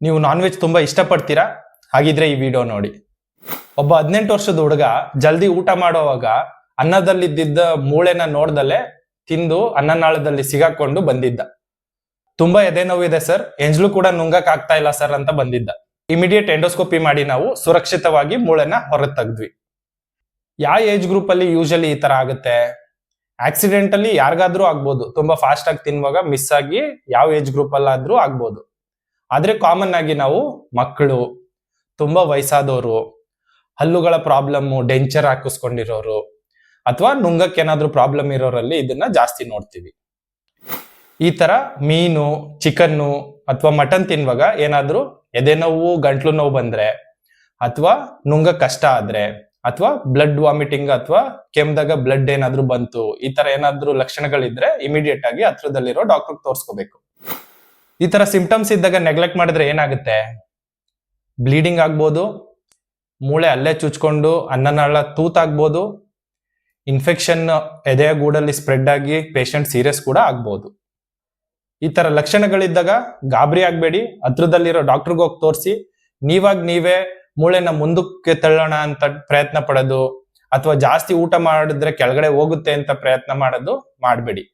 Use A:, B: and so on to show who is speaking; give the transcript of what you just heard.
A: ನೀವು non veg ತುಂಬಾ ಇಷ್ಟಪಡ್ತೀರಾ? ಹಾಗಿದ್ರೆ ಈ ವಿಡಿಯೋ ನೋಡಿ. ಒಬ್ಬ ಹದಿನೆಂಟು ವರ್ಷದ ಹುಡುಗ ಜಲ್ದಿ ಊಟ ಮಾಡೋವಾಗ ಅನ್ನದಲ್ಲಿದ್ದ ಮೂಳೆನ ನೋಡ್ದಲ್ಲೇ ತಿಂದು ಅನ್ನನಾಳದಲ್ಲಿ ಸಿಗಾಕೊಂಡು ಬಂದಿದ್ದ. ತುಂಬಾ ಎದೆ ನೋವಿದೆ ಸರ್. ಎಂಜ್ಲು ಕೂಡ ನುಂಗಕ್ ಆಗ್ತಾ ಇಲ್ಲ ಸರ್ ಅಂತ ಬಂದಿದ್ದ. ಇಮಿಡಿಯೇಟ್ ಎಂಡೋಸ್ಕೋಪಿ ಮಾಡಿ ನಾವು ಸುರಕ್ಷಿತವಾಗಿ ಮೂಳೆನ ಹೊರ ತೆಗೆದ್ವಿ ಯಾವ ಏಜ್ ಗ್ರೂಪ್ ಅಲ್ಲಿ ಯೂಶಲಿ ಈ ತರ ಆಗುತ್ತೆ? ಆಕ್ಸಿಡೆಂಟ್ ಅಲ್ಲಿ ಯಾರಿಗಾದ್ರೂ ಆಗ್ಬೋದು. ತುಂಬಾ ಫಾಸ್ಟ್ ಆಗಿ ತಿನ್ನುವಾಗ ಮಿಸ್ ಆಗಿ ಯಾವ ಏಜ್ ಗ್ರೂಪ್ ಅಲ್ಲಾದ್ರೂ ಆಗ್ಬೋದು. ಆದ್ರೆ ಕಾಮನ್ ಆಗಿ ನಾವು ಮಕ್ಕಳು, ತುಂಬಾ ವಯಸ್ಸಾದವರು, ಹಲ್ಲುಗಳ ಪ್ರಾಬ್ಲಮ್ ಡೆಂಚರ್ ಹಾಕಿಸ್ಕೊಂಡಿರೋರು, ಅಥವಾ ನುಂಗಕ್ಕೆ ಏನಾದರೂ ಪ್ರಾಬ್ಲಮ್ ಇರೋರಲ್ಲಿ ಇದನ್ನ ಜಾಸ್ತಿ ನೋಡ್ತೀವಿ. ಈ ತರ ಮೀನು, ಚಿಕನ್ನು ಅಥವಾ ಮಟನ್ ತಿನ್ನುವಾಗ ಏನಾದರೂ ಎದೆ ನೋವು, ಗಂಟ್ಲು ನೋವು ಬಂದ್ರೆ, ಅಥವಾ ನುಂಗ ಕಷ್ಟ ಆದ್ರೆ, ಅಥವಾ ಬ್ಲಡ್ ವಾಮಿಟಿಂಗ್ ಅಥವಾ ಕೆಮ್ಮದಾಗ ಬ್ಲಡ್ ಏನಾದ್ರೂ ಬಂತು, ಈ ತರ ಏನಾದ್ರೂ ಲಕ್ಷಣಗಳಿದ್ರೆ ಇಮಿಡಿಯೇಟ್ ಆಗಿ ಹತ್ರದಲ್ಲಿರೋ ಡಾಕ್ಟರ್ ತೋರಿಸ್ಕೋಬೇಕು. ಈ ತರ ಸಿಂಪ್ಟಮ್ಸ್ ಇದ್ದಾಗ ನೆಗ್ಲೆಕ್ಟ್ ಮಾಡಿದ್ರೆ ಏನಾಗುತ್ತೆ? ಬ್ಲೀಡಿಂಗ್ ಆಗ್ಬೋದು, ಮೂಳೆ ಅಲ್ಲೇ ಚುಚ್ಕೊಂಡು ಅನ್ನನಾಳ ತೂತಾಗ್ಬೋದು ಇನ್ಫೆಕ್ಷನ್ ಎದೆಯ ಗೂಡಲ್ಲಿ ಸ್ಪ್ರೆಡ್ ಆಗಿ ಪೇಷಂಟ್ ಸೀರಿಯಸ್ ಕೂಡ ಆಗ್ಬೋದು. ಈ ತರ ಲಕ್ಷಣಗಳಿದ್ದಾಗ ಗಾಬರಿ ಆಗ್ಬೇಡಿ, ಹತ್ರದಲ್ಲಿರೋ ಡಾಕ್ಟರ್ಗೆ ಹೋಗಿ ತೋರಿಸಿ, ನೀವಾಗ ನೀವೇ ಮೂಳೆನ ಮುಂದಕ್ಕೆ ತಳ್ಳೋಣ ಅಂತ ಪ್ರಯತ್ನ ಪಡೋದು, ಅಥವಾ ಜಾಸ್ತಿ ಊಟ ಮಾಡಿದ್ರೆ ಕೆಳಗಡೆ ಹೋಗುತ್ತೆ ಅಂತ ಪ್ರಯತ್ನ ಮಾಡೋದು ಮಾಡಬೇಡಿ.